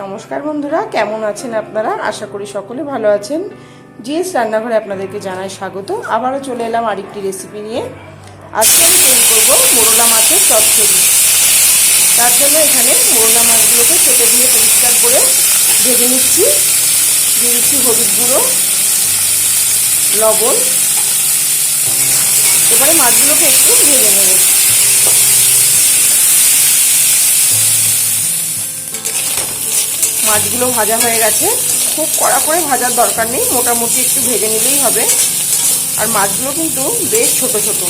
নমস্কার বন্ধুরা, কেমন আছেন আপনারা? আশা করি সকলে ভালো আছেন। জিএস রান্নাঘরে আপনাদেরকে জানাই স্বাগত। আবারও চলে এলাম আরেকটি রেসিপি নিয়ে। আজকে আমি তৈরি করব মোরলা মাছের চচ্চড়ি তার জন্য এখানে মোরলা মাছগুলোকে কেটে দিয়ে পরিষ্কার করে ভেজে নিচ্ছি। দিয়ে দিচ্ছি হলুদ গুঁড়ো, লবণ। এবারে মাছগুলোকে একটু ভেজে নেব। মাছগুলো ভাজা হয়ে গেছে। খুব কড়া করে ভাজার দরকার নেই, মোটামুটি একটু ভেজে নিলেই হবে। আর মাছগুলো কিন্তু বেশ ছোট ছোট।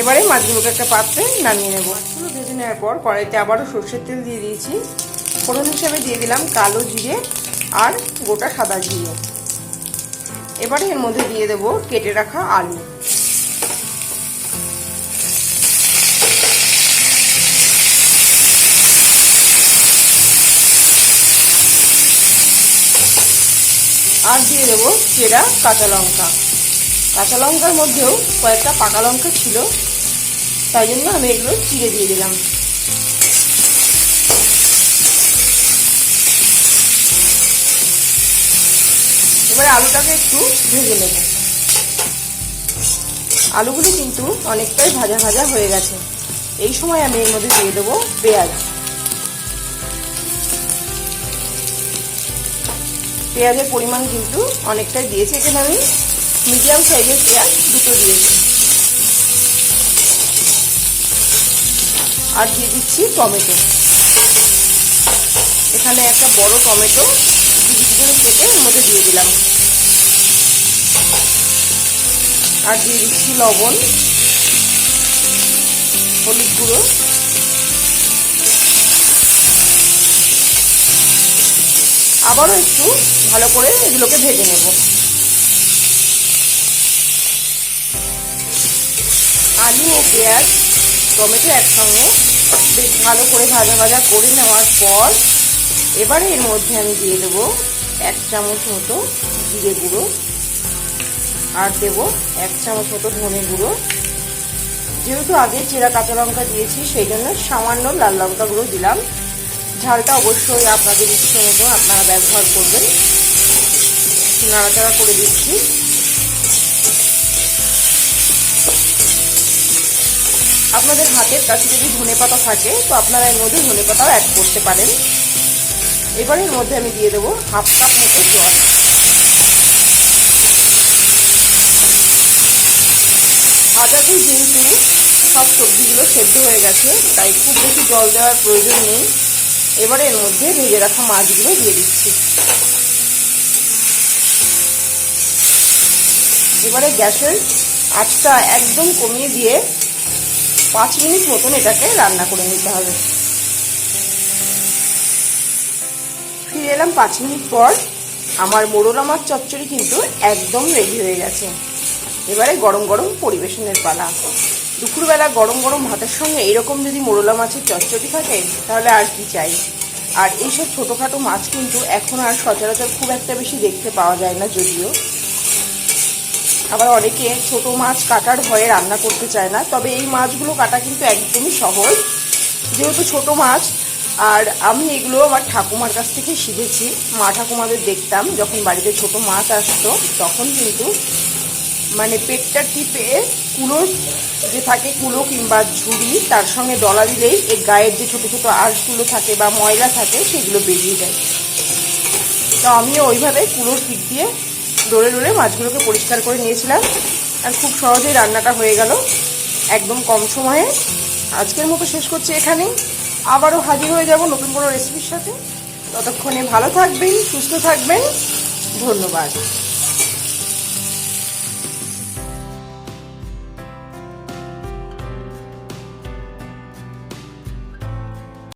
এবারে মাছগুলোকে একটা পাত্রে নামিয়ে নেব। মাছগুলো ভেজে নেওয়ার পর কড়াইতে আবারও সর্ষের তেল দিয়ে দিয়েছি। ফোড়ন হিসেবে দিয়ে দিলাম কালো জিরে আর গোটা সাদা জিরে। এবারে এর মধ্যে দিয়ে দেব কেটে রাখা আলু। আর দিয়ে দেবো চেরা কাঁচা লঙ্কা। কাঁচা লঙ্কার মধ্যেও কয়েকটা পাকা লঙ্কা ছিল। তাই জন্য আমি এগুলো চিড়ে দিয়ে দিলাম। এবারে আলুটাকে একটু ভেজে নেব। আলুগুলি কিন্তু অনেকটাই ভাজা ভাজা হয়ে গেছে। এই সময় আমি এর মধ্যে দিয়ে দেবো পেঁয়াজ। পেঁয়াজের পরিমাণ কিন্তু অনেকটাই দিয়েছি। এখানে আমি মিডিয়াম সাইজের পেঁয়াজ দুটো দিয়েছি। আর দিয়ে দিচ্ছি টমেটো। এখানে একটা বড় টমেটো করে কেটে এর মধ্যে দিয়ে দিলাম। আর দিয়ে দিচ্ছি লবণ, হলুদ গুঁড়ো। আবারও একটু ভালো করে এগুলোকে ভেজে নেব। আলু ও পেঁয়াজ, টমেটো একসঙ্গে বেশ ভালো করে ভাজা ভাজা করে নেওয়ার পর এবারে এর মধ্যে আমি দিয়ে দেব এক চামচ মতো জিরে গুঁড়ো আর দেব এক চামচ মতো ধনে গুঁড়ো। যেহেতু আগে চেরা কাঁচা লঙ্কা দিয়েছি, সেই জন্য সামান্য লাল লঙ্কা গুঁড়ো দিলাম। ঝালটা অবশ্যই আপনাদের ইচ্ছে মতো আপনারা ব্যবহার করবেন। নাড়াচাড়া করে দিচ্ছি। আপনাদের হাতের কাছে যদি ধনে পাতা থাকে, তো আপনারা এর মধ্যে ধনে পাতাও অ্যাড করতে পারেন। এবার এর মধ্যে আমি দিয়ে দেবো হাফ কাপ মতো জল। ভাজাতেই যেহেতু সব সবজিগুলো সেদ্ধ হয়ে গেছে, তাই খুব বেশি জল দেওয়ার প্রয়োজন নেই। এবারে এর মধ্যে ভেজে রাখা মাছগুলো দিয়ে দিচ্ছি। এবারে গ্যাসের আঁচটা একদম কমিয়ে দিয়ে পাঁচ মিনিট মতন এটাকে রান্না করে নিতে হবে। ফিরে এলাম পাঁচ মিনিট পর। আমার মোড়লা মাছ চচ্চড়ি কিন্তু একদম রেডি হয়ে গেছে। এবারে গরম গরম পরিবেশনের পালা। দুপুরবেলা গরম গরম ভাতের সঙ্গে এরকম যদি মোরলা মাছের চচ্চড়ি থাকে, তাহলে আর কি চাই? আর এইসব ছোটোখাটো মাছ কিন্তু এখন আর সচরাচর খুব একটা বেশি দেখতে পাওয়া যায় না যদিও। আবার অনেকে ছোট মাছ কাটার ভয়ে রান্না করতে চায় না, তবে এই মাছগুলো কাটা কিন্তু একদমই সহজ। যেহেতু ছোট মাছ, আর আমি এগুলো আমার ঠাকুমার কাছ থেকে শিখেছি, মা ঠাকুমাদের দেখতাম যখন বাড়িতে ছোট মাছ আসতো, তখন কিন্তু মানে পেটটা টিপে কুলোর যে থাকে কুলো কিংবা ঝুড়ি, তার সঙ্গে ডলা দিলেই এই গায়ের যে ছোটো ছোটো আঁশগুলো থাকে বা ময়লা থাকে, সেগুলো বেরিয়ে যায়। তো আমিও ওইভাবে কুলোর পিক দিয়ে ডোলে ডোলে মাছগুলোকে পরিষ্কার করে নিয়েছিলাম। আর খুব সহজেই রান্নাটা হয়ে গেল একদম কম সময়ে। আজকের মতো শেষ করছি এখানেই। আবারও হাজির হয়ে যাব নতুন কোনো রেসিপির সাথে। ততক্ষণে ভালো থাকবেন, সুস্থ থাকবেন। ধন্যবাদ।